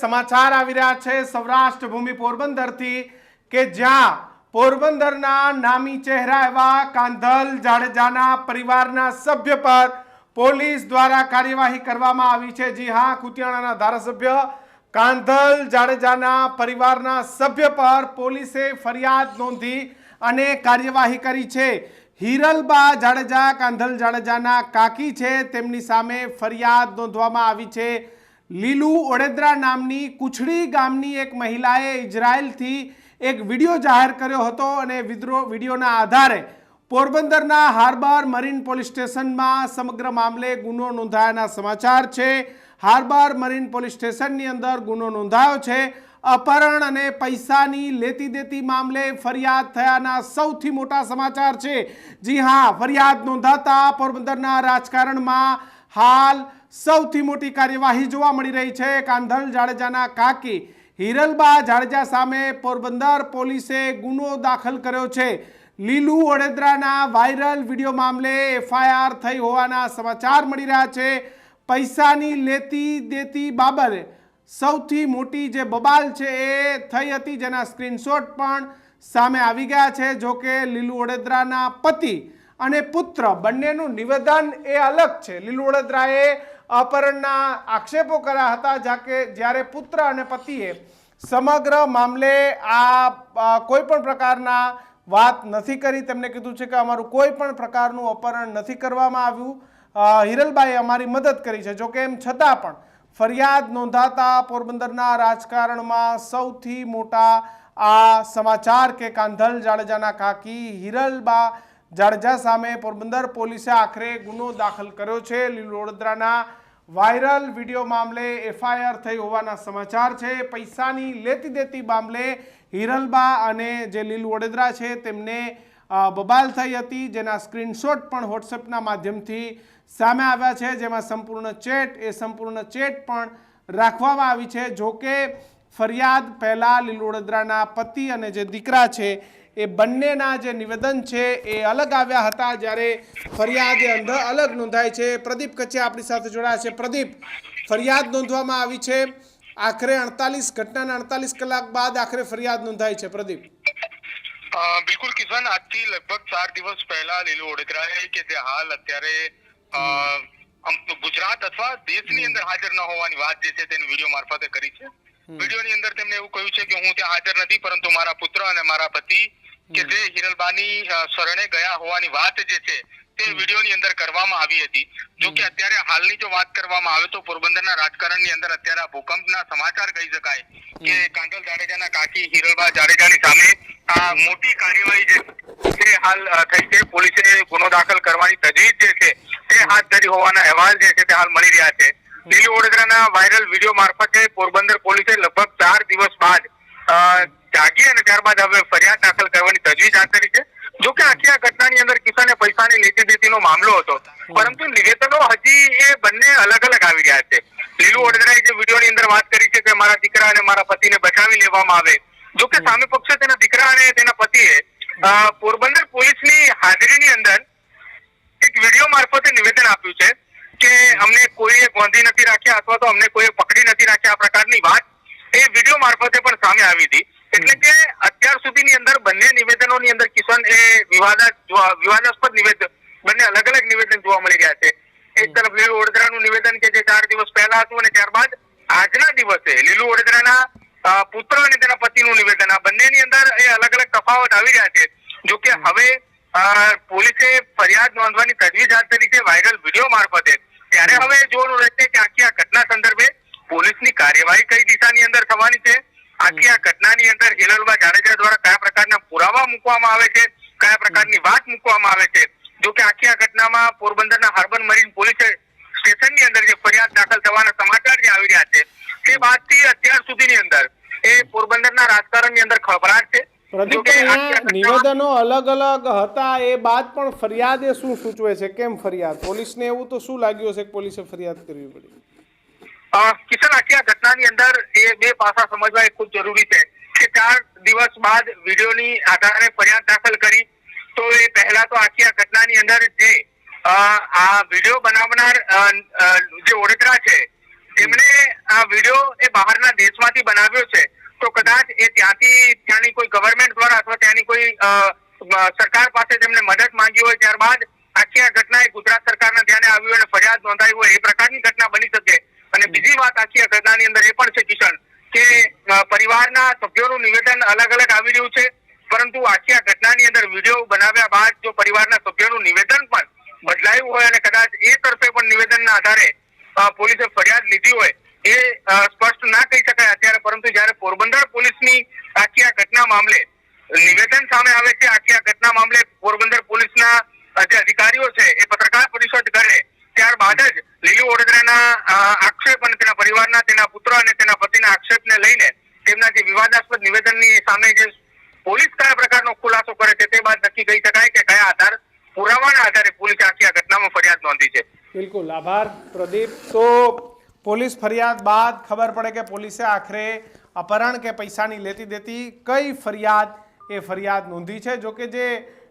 સમાચાર આવી રહ્યા છે સૌરાષ્ટ્ર ભૂમિ પોરબંદરથી કે જ્યાં પોરબંદરના નામી ચહેરા એવા કાંધલ જાડેજાના પરિવારના સભ્ય પર પોલીસ દ્વારા કાર્યવાહી કરવામાં આવી છે. જી હા, કુતિયાણાના ધારાસભ્ય કાંધલ જાડેજાના પરિવારના સભ્ય પર પોલીસે ફરિયાદ નોંધી અને કાર્યવાહી કરી છે. હિરલબા જાડેજા કાંધલ જાડેજાના કાકી છે. તેમની સામે ફરિયાદ નોંધવામાં આવી છે. લીલુ ઓડેદરા નામની કુછડી ગામની એક મહિલાએ ઇઝરાયલથી એક વીડિયો જાહેર કર્યો હતો અને વિદ્રો વિડીયોના આધારે પોરબંદરના હાર્બર મરીન પોલીસ સ્ટેશનમાં સમગ્ર મામલે ગુનો નોંધાયાના સમાચાર છે. હાર્બર મરીન પોલીસ સ્ટેશનની અંદર ગુનો નોંધાયો છે. અપહરણ અને પૈસાની લેતી દેતી મામલે ફરિયાદ થયાના સૌથી મોટા સમાચાર છે. જી હા, ફરિયાદ નોંધાતા પોરબંદરના રાજકારણમાં હાલ સૌથી મોટી કાર્યવાહી જોવા મળી રહી છે. કાંધલ જાડેજાના કાકી હિરલબા જાડેજા સામે પોરબંદર પોલીસે ગુનો દાખલ કર્યો છે. લીલુ વડોદરાના વાયરલ વીડિયો મામલે એફઆઈઆર થઈ હોવાના સમાચાર મળી રહ્યા છે. પૈસાની લેતી દેતી બાબતે સૌથી મોટી જે બબાલ છે એ થઈ હતી જેના સ્ક્રીનશોટ પણ સામે આવી ગયા છે. જોકે લીલુ વડોદરાના પતિ અને પુત્ર બંનેનું નિવેદન એ અલગ છે. લીલુ વડોદરાએ અપહરણના આક્ષેપો કર્યા હતા, જાકે જ્યારે પુત્ર અને પતિએ સમગ્ર મામલે આ કોઈ પણ પ્રકારના વાત નથી કરી. તેમણે કીધું છે કે અમારું કોઈ પણ પ્રકારનું અપહરણ નથી કરવામાં આવ્યું. હિરલબાઈએ અમારી મદદ કરી છે. જોકે એમ છતાં પણ ફરિયાદ નોંધાતા પોરબંદરના રાજકારણમાં સૌથી મોટા આ સમાચાર કે કાંધલ જાડેજાના કાકી હિરલબા જાડેજા સામે પોરબંદર પોલીસે આખરે ગુનો દાખલ કર્યો છે. વડોદરાના વાયરલ વીડિયો મામલે એફઆઈઆર થઈ હોવાના સમાચાર છે. પૈસાની લેતી દેતી મામલે હિરલબા અને જે લીલ વડોદરા છે તેમને બબાલ થઈ હતી. જેના સ્ક્રીનશોટ પણ વોટ્સએપના માધ્યમથી સામે આવ્યા છે. જેમાં સંપૂર્ણ ચેટ, એ સંપૂર્ણ ચેટ પણ રાખવામાં આવી છે. જોકે ફરિયાદ પહેલાં લીલ વડોદરાના પતિ અને જે દીકરા છે એ બંનેના જે નિવેદન છે એ અલગ આવ્યા હતા જ્યારે ફરિયાદ એ અંધ અલગ નોંધાય છે. પ્રદીપ કચ્છે આપણી સાથે જોડાયા છે. પ્રદીપ ફરિયાદ નોંધવામાં આવી છે. આખરે અડતાલીસ ઘટનાના અડતાલીસ કલાક બાદ આખરે ફરિયાદ નોંધાઈ છે. પ્રદીપ. બિલકુલ કિશન આજથી લગભગ ચાર દિવસ પહેલા લીલું ઓડેદરાએ કે જે હાલ અત્યારે ગુજરાત અથવા દેશની અંદર હાજર ન હોવાની વાત જે છે તેને વીડિયો મારફતે કરી છે. વિડીયોની અંદર તેમણે એવું કહ્યું છે કે હું ત્યાં હાજર નથી પરંતુ મારા પુત્ર અને મારા પતિ કે જે હિરલબાની શરણે ગયા હોવાની વાત જે છે તે વિડીયોની અંદર કરવામાં આવી હતી. જો કે અત્યારે હાલની જો વાત કરવામાં આવે તો પોરબંદરના રાજકારણની અંદર અત્યારે આ ભૂકંપના સમાચાર કહી શકાય કે કાંજલ જાડેજાના કાકી હિરલબા જાડેજાની સામે આ મોટી કાર્યવાહી જે છે હાલ થઈ છે. પોલીસે ગુનો દાખલ કરવાની તજવીજ જે છે તે હાથ ધરી હોવાના અહેવાલ જે છે તે હાલ મળી રહ્યા છે. લીલી વડોદરાના વાયરલ વીડિયો મારફતે પોરબંદર પોલીસે લગભગ ચાર દિવસ બાદ જાગી અને ત્યારબાદ હવે ફરિયાદ દાખલ કરવાની તજવીજ હાથ ધરી છે. જો કે આખી આ ઘટનાની અંદર કિસાને પૈસાની લેતી દેતીનો મામલો હતો. પરંતુ નિવેદનો હજી એ બંને અલગ અલગ આવી રહ્યા છે. લીલુ વડોદરાએ જે વિડીયોની અંદર વાત કરી છે કે મારા દીકરા અને મારા પતિને બચાવી લેવામાં આવે. જો કે સામે પક્ષે તેના દીકરા અને તેના પતિએ પોરબંદર પોલીસની હાજરીની અંદર એક વીડિયો મારફતે નિવેદન આપ્યું છે કે અમને કોઈએ ગોંધી નથી રાખ્યા અથવા તો અમને કોઈએ પકડી નથી રાખ્યા આ પ્રકારની વાત એ વીડિયો મારફતે પણ સામે આવી હતી. એટલે કે અત્યાર સુધીની અંદર બંને નિવેદનોની અંદર કિશન એ વિવાદાસ્પદ નિવેદન, બંને અલગ અલગ નિવેદન જોવા મળી રહ્યા છે. એક તરફ લીલુ વડોદરાનું નિવેદન કે જે ચાર દિવસ પહેલા હતું અને ત્યારબાદ આજના દિવસે લીલુ વડોદરાના પુત્ર અને તેના પતિનું નિવેદન, આ બંનેની અંદર એ અલગ અલગ તફાવત આવી રહ્યા છે. જો કે હવે પોલીસે ફરિયાદ નોંધવાની તજવીજ હાથ ધરી છે વાયરલ વીડિયો મારફતે. ત્યારે હવે જોવાનું રહેશે કે આખી આ ઘટના સંદર્ભે પોલીસની કાર્યવાહી કઈ દિશાની અંદર થવાની છે આખી આ ઘટનાની અંદર હિરલબા જાડેજા દ્વારા કયા પ્રકારના પુરાવા મૂકવામાં આવે છે કયા પ્રકારની વાત મૂકવામાં આવે છે? જો કે આખી આ ઘટનામાં પોરબંદરના હાર્બર મરીન પોલીસે સ્ટેશનની અંદર જે ફરિયાદ દાખલ થવાના સમાચાર જે આવી રહ્યા છે તે બાદથી અત્યાર સુધીની અંદર એ પોરબંદરના રાજકારણની અંદર ખબરાટ છે. નિવેદનો અલગ અલગ હતા એ બાદ પણ ફરિયાદ એ શું સૂચવે છે? કેમ ફરિયાદ? પોલીસને એવું તો શું લાગ્યું છે પોલીસે ફરિયાદ કરવી પડી? કિશન આખી આ ઘટનાની અંદર એ બે પાસા સમજવા એ ખૂબ જરૂરી છે કે ચાર દિવસ બાદ વિડીયોની આધારે ફરિયાદ દાખલ કરી. તો એ પહેલા તો આખી આ ઘટનાની અંદર જે આ વીડિયો બનાવનાર જે વડોદરા છે તેમણે આ વીડિયો એ બહારના દેશમાંથી બનાવ્યો છે. તો કદાચ એ ત્યાંથી, ત્યાંની કોઈ ગવર્મેન્ટ દ્વારા અથવા ત્યાંની કોઈ સરકાર પાસે તેમને મદદ માંગી હોય ત્યારબાદ આખી આ ઘટના એ ગુજરાત સરકારના ધ્યાને આવ્યું અને ફરિયાદ નોંધાઈ હોય, એ પ્રકારની ઘટના બની શકે. અને બીજી વાત આખી આ અંદર એ પણ છે કિશન કે પરિવારના સભ્યોનું નિવેદન અલગ અલગ આવી રહ્યું છે. પરંતુ આખી આ ઘટનાની અંદર વીડિયો બનાવ્યા બાદ જો પરિવારના સભ્યોનું નિવેદન પણ બદલાયું હોય અને કદાચ એ તરફે પણ નિવેદનના આધારે પોલીસે ફરિયાદ લીધી હોય એ સ્પષ્ટ ના કહી શકાય અત્યારે પરંતુ જ્યારે પોરબંદર પોલીસની આખી આ ઘટના મામલે નિવેદન સામે આવે છે આખી આ ઘટના મામલે પોરબંદર પોલીસના જે અધિકારીઓ છે એ પત્રકાર પરિષદ કરે ત્યારબાદ જ લીલુ આક્ષેપ અને તેના પરિવારના, તેના પુત્ર અને તેના પતિના આક્ષેપને લઈને તેમના જે વિવાદાસ્પદ નિવેદનની સામે જે પોલીસ કયા પ્રકારનો ખુલાસો કરે છે તે બાદ નક્કી કહી શકાય કે કયા આધાર, પુરાવાના આધારે પોલીસે આખી આ ઘટનામાં ફરિયાદ નોંધી છે. બિલકુલ, આભાર, પ્રદીપ. તો પોલીસ ફરિયાદ બાદ ખબર પડે કે પોલીસે આખરે અપહરણ કે પૈસાની લેતી દેતી કઈ ફરિયાદ, એ ફરિયાદ નોંધી છે? જોકે જે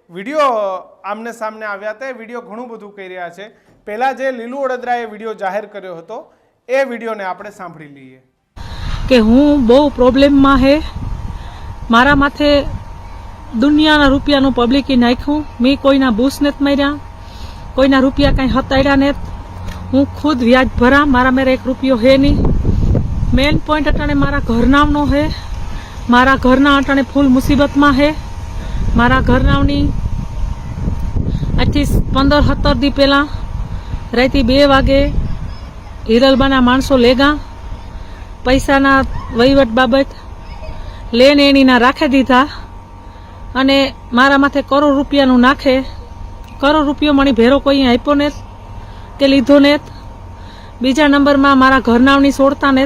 વીડિયો આમને સામને આવ્યા તે વીડિયો ઘણું બધું કહી રહ્યા છે. પહેલાં જે લીલુ ઓડદરાએ વીડિયો જાહેર કર્યો હતો, એ વિડીયોને આપણે સાંભળી લઈએ. કે હું બહુ પ્રોબ્લેમમાં હે, મારા માથે દુનિયાના રૂપિયાનું પબ્લિકી નાખ્યું, મેં કોઈના બૂસ નથી માર્યા, કોઈના રૂપિયા કાંઈ હતાડ્યા નથી. હું ખુદ વ્યાજ ભરા મારા મેરે એક રૂપિયો હે નહીં. મેન પોઈન્ટ અટાણે મારા ઘરનામનો હે, મારા ઘરના અટાણે ફૂલ મુસીબતમાં હે. મારા ઘરનામની આજથી પંદર, સત્તર દી પહેલાં રાતે બે વાગે હિરલબાના માણસો લેગા. પૈસાના વહીવટ બાબત, લેન એણીના રાખી દીધા અને મારા માથે કરોડ રૂપિયાનું નાખે. કરોડ રૂપિયો મને ભેરો કોઈ આપ્યો ને કે લીધો ને બીજા નંબરમાં મારા ઘરનાવની છોડતા ને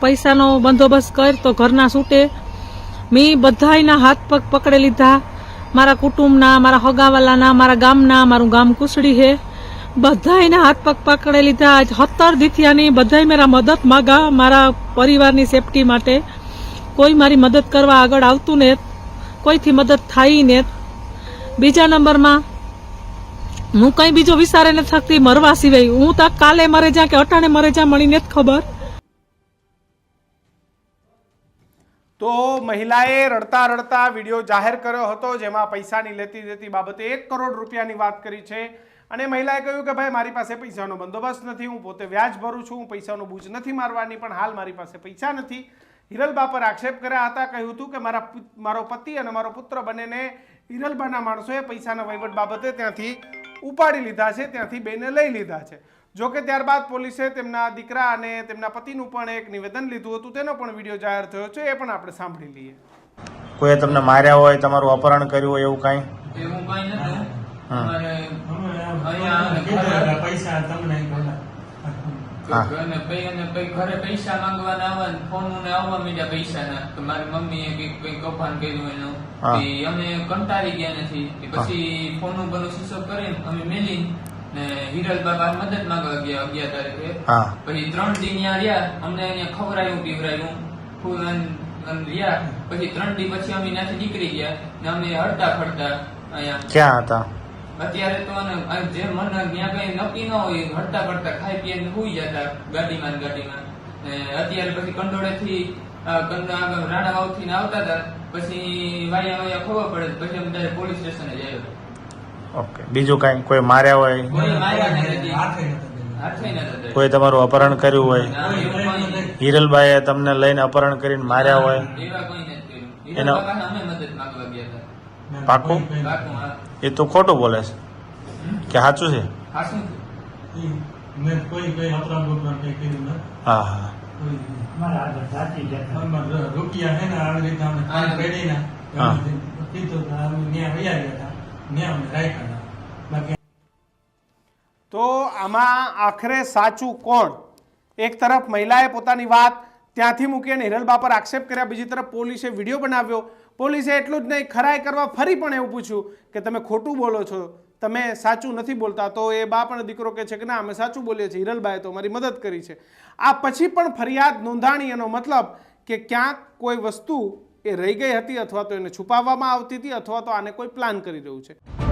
પૈસાનો બંદોબસ્ત કર તો ઘરના છૂટે મેં બધાયના હાથ પગ પકડી લીધા. મારા કુટુંબના, મારા હગાવાલાના, મારા ગામના, મારું ગામ કુસડી હે બધાયના હાથ પગ પકડી લીધા. સત્તર દીથિયાની બધાએ મેરા મદદ માગા, મારા પરિવારની સેફટી માટે. કોઈ મારી મદદ કરવા આગળ આવતું ને કોઈથી મદદ થાય ને બીજા નંબરમાં, હું કંઈ બીજો વિચારે નથી શકતી મરવા સિવાય. હું તો કાલે મરે જા કે અટાણે મરે જા મળીને જ ખબર. તો મહિલાએ રડતા રડતા વીડિયો જાહેર કર્યો હતો, જેમાં પૈસાની લેતી દેતી બાબતે એક કરોડ રૂપિયાની વાત કરી છે. અને મહિલાએ કહ્યું કે ભાઈ મારી પાસે પૈસાનો બંદોબસ્ત નથી હું પોતે વ્યાજ ભરું છું હું પૈસાનો બૂજ નથી મારવાની પણ હાલ મારી પાસે પૈસા નથી. હિરલબા પર આક્ષેપ કર્યા હતા કહ્યું હતું કે મારા મારો પતિ અને મારો પુત્ર બંનેને હિરલબાના માણસોએ પૈસાના વહીવટ બાબતે ત્યાંથી ઉપાડી લીધા છે ત્યાંથી બેને લઈ લીધા છે. જો કે ત્યારબાદ પોલીસે તેમના દીકરા અને તેમના પતિનું પણ એક નિવેદન લીધું હતું તેનો પણ વીડિયો જાહેર થયો છે એ પણ આપણે સાંભળી લઈએ. કોઈએ તમને માર્યા હોય તમારું અપહરણ કર્યું હોય એવું કાંઈ? એવું કઈ નતું હા. અમારે અહીંયા કીધું એટલે પૈસા તમને બોલા. હા. અને પૈ અને પૈ ઘરે પૈસા માંગવાના આવે ફોન ને આવવા માંડ્યા પૈસાના તો મારી મમ્મીએ કંઈક કંઈક કૌભાંડ કર્યું એનું હા. અમે કંટાળી ગયા નથી પછી ફોનનું બધું સ્વિચ કરીને અમે મેલી ને હિરલ બાબા મદદ માંગવા ગયા અગિયાર તારીખે પછી ત્રણ દિન ત્યાં રહ્યા અમને અહીંયા ખવડાયું પીવડાયું ફૂલ રહ્યા પછી ત્રણ દિન પછી અમે ત્યાંથી નીકળી ગયા ને અમે હડતા ફરતા અહીંયા ક્યાં હતા અત્યારે તો જે મન ત્યાં કઈ નક્કી ન હોય હડતા પડતા ખાઈ પીને સુઈ જતા ગાડીમાં ગાડીમાં. ને અત્યારે પછી કંડોળે થી રાણા વાવથી આવતા હતા. પછી વાયા વાયા ખબર પડે પછી અમે પોલીસ સ્ટેશને જઈએ ઓકે. બીજું કાંઈ? કોઈ માર્યા હોય? કોઈ તમારું અપહરણ કર્યું હોય. હિરલબાઈએ તમને લઈને અપહરણ કરીને માર્યા હોય? એવા કોઈ નથી કર્યું. હીરા એનો- અમે મદદ માંગવા ગયા હતા. હા. એ તો ખોટું બોલે છે. કે સાચું છે? હા. હા. તો આમાં આખરે સાચું કોણ? એક તરફ મહિલાએ પોતાની વાત ત્યાંથી મૂકી અને હિરલબા પર આક્ષેપ કર્યા બીજી તરફ પોલીસે વીડિયો બનાવ્યો. પોલીસે એટલું જ નહીં, ખરાઈ કરવા ફરી પણ એવું પૂછ્યું કે તમે ખોટું બોલો છો. તમે સાચું નથી બોલતા, તો એ બા પણ દીકરો કહે છે કે ના, અમે સાચું બોલીએ છીએ હિરલબાએ તો મારી મદદ કરી છે. આ પછી પણ ફરિયાદ નોંધાણી એનો મતલબ કે ક્યાંક કોઈ વસ્તુ એ રહી ગઈ હતી અથવા તો એને છુપાવવામાં આવતી હતી અથવા તો આને કોઈ પ્લાન કરી રહ્યું છે.